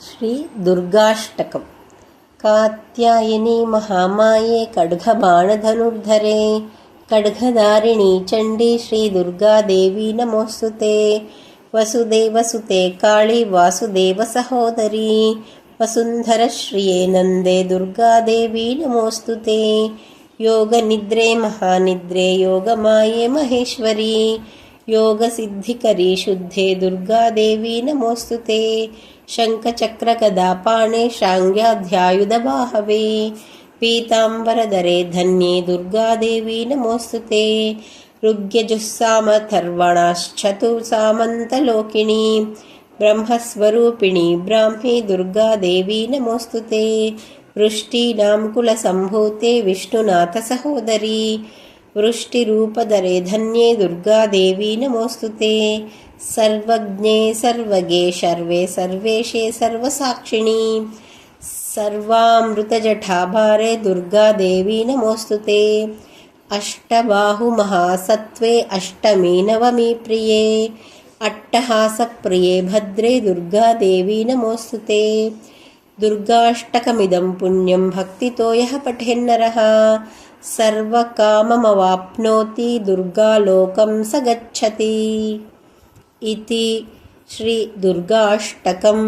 ಶ್ರೀ ದುರ್ಗಾಷ್ಟಕಂ. ಕಾತ್ಯಾಯನಿ ಮಹಾಮಾಯೆ ಖಡ್ಗಬಾಣಧನುರ್ಧರೆ ಖಡ್ಗಧಾರಿಣಿ ಚಂಡಿ ಶ್ರೀ ದುರ್ಗಾದೇವಿ ನಮೋಸ್ತುತೆ. ವಸುದೇವಸುತೆ ಕಾಳಿ ವಾಸುದೇವ ಸಹೋದರಿ ವಸುಂಧರಶ್ರಿಯೇ ನಂದೆ ದುರ್ಗಾದೇವಿ ನಮೋಸ್ತುತೆ. ಯೋಗನಿದ್ರೆ ಮಹಾನಿದ್ರೆ ಯೋಗಮಾಯೆ ಮಹೇಶ್ವರಿ योगसिद्धिकरी शुद्धे दुर्गादेवी नमोऽस्तु ते शङ्खचक्रगदापाणे शाङ्ग्याध्यायुधबाहवे पीताम्बरधरे धन्ये दुर्गादेवी नमोऽस्तु ते ऋग्यजुस्सामथर्वणाश्चतुर्सामन्तलोकिनी ब्रह्मस्वरूपिणी ब्राह्मी दुर्गादेवी नमोऽस्तु ते वृष्टीनां कुलसम्भूते विष्णुनाथसहोदरी वृष्टिरूपधरे धन्ये दुर्गादेवी नमोऽस्तु ते सर्वज्ञे सर्वगे सर्वे सर्वेशे सर्वसाक्षिणी सर्वामृतजठाभारे दुर्गादेवी नमोऽस्तु ते अष्टबाहुमहासत्त्वे अष्टमी नवमी प्रिये अट्टहासप्रिये भद्रे दुर्गादेवी नमोऽस्तु ते दुर्गाष्टकमिदं पुण्यं भक्तितो यः पठेन्नरः सर्वकाममवाप्नोति दुर्गालोकं स गच्छति इति श्रीदुर्गाष्टकम्